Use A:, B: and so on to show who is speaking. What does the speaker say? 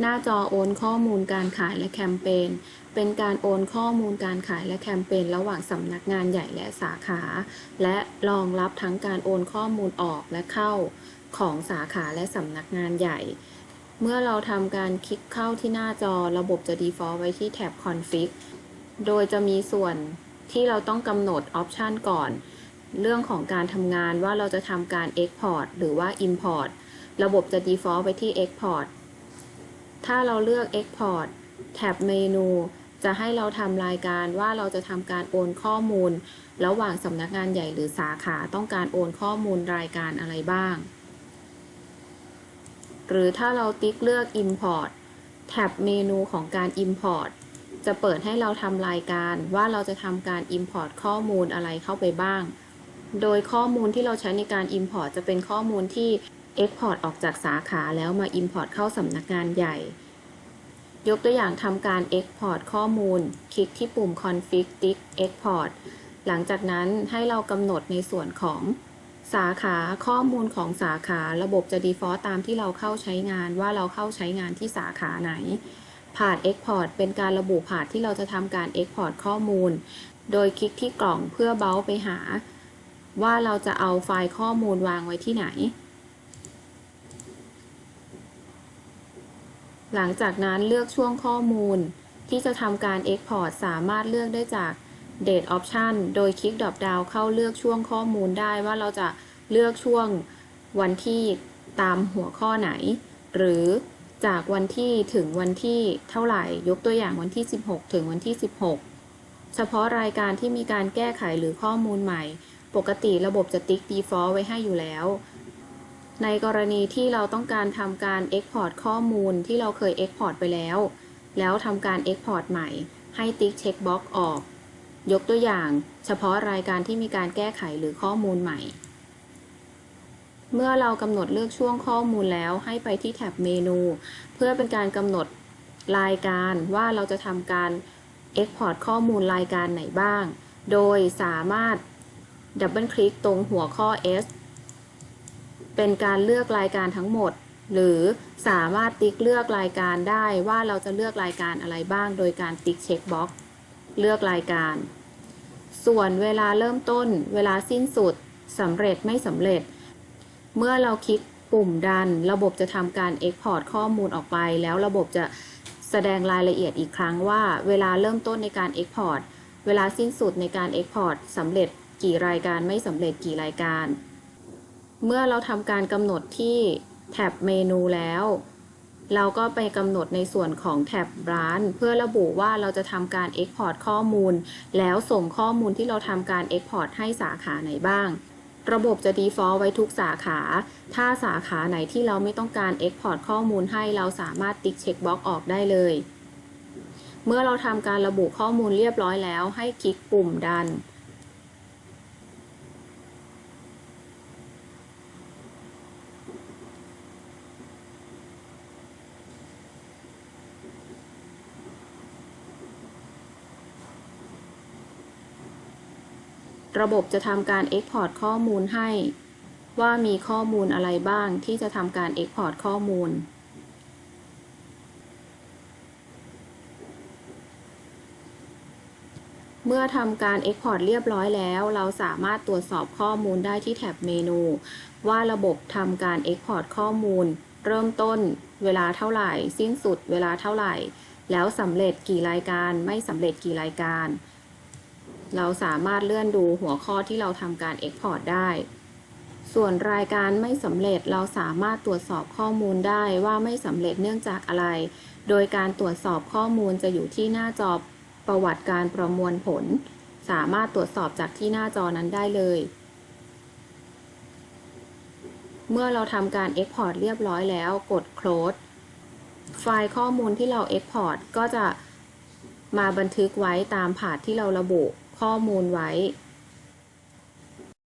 A: หน้าจอโอนข้อมูลการขายและแคมเปญ เป็นการโอนข้อมูลการขายและแคมเปญระหว่างสำนักงานใหญ่และสาขา และรองรับทั้งการโอนข้อมูลออกและเข้าของสาขาและสำนักงานใหญ่ เมื่อเราทำการคลิกเข้าที่หน้าจอระบบจะ default ไว้ที่แท็บ config โดยจะมีส่วนที่เราต้องกำหนด option ก่อน เรื่องของการทำงานว่าเราจะทำการ export หรือว่า import ระบบจะ default ไปที่ export ถ้าเราเลือก export แท็บเมนู จะให้เราทำรายการว่าเราจะทำการโอนข้อมูล ระหว่างสำนักงานใหญ่หรือสาขาต้องการโอนข้อมูลรายการอะไรบ้าง หรือถ้าเราติ๊กเลือก import แท็บเมนูของการ import จะเปิดให้เราทำรายการว่าเราจะทำการ import ข้อมูลอะไรเข้าไปบ้าง โดยข้อมูลที่เราใช้ในการ import จะเป็นข้อมูลที่ export ออกจากสาขาแล้วมา import เข้าสำนักงานใหญ่ ยกตัวอย่างทำการ export ข้อมูล คลิกที่ปุ่ม config ติ๊ก export หลังจากนั้นให้เรากำหนดในส่วนของสาขาข้อมูลของสาขาระบบจะ default ตามที่เราเข้าใช้งานว่าเราเข้าใช้งานที่สาขาไหนผาด Export เป็นการระบุผาดที่เราจะทำการ Export ข้อมูล โดยคลิกที่กล่องเพื่อเบ้าไปหา ว่าเราจะเอาไฟล์ข้อมูลวางไว้ที่ไหน หลังจากนั้นเลือกช่วงข้อมูล ที่จะทำการ Export สามารถเลือกได้จาก Date Option โดยคลิกดรอปดาวเข้าเลือกช่วงข้อมูลได้ว่าเราจะเลือกช่วงวันที่ตามหัวข้อไหน หรือจากวันที่ถึงวันที่เท่าไหร่ ยกตัวอย่างวันที่ 16 ถึงวันที่ 16 เฉพาะรายการที่มีการแก้ไขหรือข้อมูลใหม่ ปกติระบบจะติ๊ก default ไว้ให้อยู่แล้ว ในกรณีที่เราต้องการทำการ Export ข้อมูลที่เราเคย Export ไปแล้ว แล้วทำการ Export ใหม่ ให้ติ๊กเช็คบ็อกออก ยกตัวอย่าง เฉพาะรายการที่มีการแก้ไขหรือข้อมูลใหม่ เมื่อเรากำหนดเลือกช่วงข้อมูลแล้วให้ไปที่แท็บเมนู เพื่อเป็นการกำหนดรายการว่าเราจะทำการ Export ข้อมูลรายการไหนบ้าง โดยสามารถดับเบิลคลิกตรงหัวข้อ S เป็นการเลือกรายการทั้งหมด หรือสามารถติ๊กเลือกรายการได้ว่าเราจะเลือกรายการอะไรบ้าง โดยการติ๊กเช็คบ็อกเลือกรายการ ส่วนเวลาเริ่มต้น เวลาสิ้นสุดสำเร็จไม่สำเร็จ เมื่อเราคลิกปุ่มดัน ระบบจะทำการ Export ข้อมูลออกไป แล้วระบบจะแสดงรายละเอียดอีกครั้งว่า เวลาเริ่มต้นในการ Export เวลาสิ้นสุดในการ Export สำเร็จกี่รายการไม่สำเร็จกี่รายการ เมื่อเราทำการกำหนดที่แท็บเมนูแล้ว เราก็ไปกำหนดในส่วนของแท็บร้าน เพื่อระบุว่าเราจะทำการ Export ข้อมูล แล้วส่งข้อมูลที่เราทำการ Export ให้สาขาไหนบ้าง ระบบจะ default ไว้ทุกสาขา ถ้าสาขาไหนที่เราไม่ต้องการ Export ข้อมูลให้เราสามารถติ๊กเช็คบ็อกออกได้เลย เมื่อเราทำการระบุข้อมูลเรียบร้อยแล้ว ให้คลิกปุ่มดัน ระบบจะทำการ Export ข้อมูลให้ ว่ามีข้อมูลอะไรบ้างที่จะทำการ Export ข้อมูล เมื่อทำการ Export เรียบร้อยแล้ว เราสามารถตรวจสอบข้อมูลได้ที่แท็บเมนู ว่าระบบทำการ Export ข้อมูล เริ่มต้น เวลาเท่าไหร่ สิ้นสุด เวลาเท่าไหร่ แล้วสำเร็จกี่รายการไม่สำเร็จกี่รายการ เราสามารถเลื่อนดูหัวข้อที่เราทำการ Export ได้ ส่วนรายการไม่สำเร็จเราสามารถตรวจสอบข้อมูลได้ว่าไม่สำเร็จเนื่องจากอะไร โดยการตรวจสอบข้อมูลจะอยู่ที่หน้าจอประวัติการประมวลผล สามารถตรวจสอบจากที่หน้าจอนั้นได้เลย เมื่อเราทำการ Export เรียบร้อยแล้วกด close ไฟล์ข้อมูลที่เรา Export ก็จะมาบันทึกไว้ตามผาดที่เราระบุ ข้อมูลไว้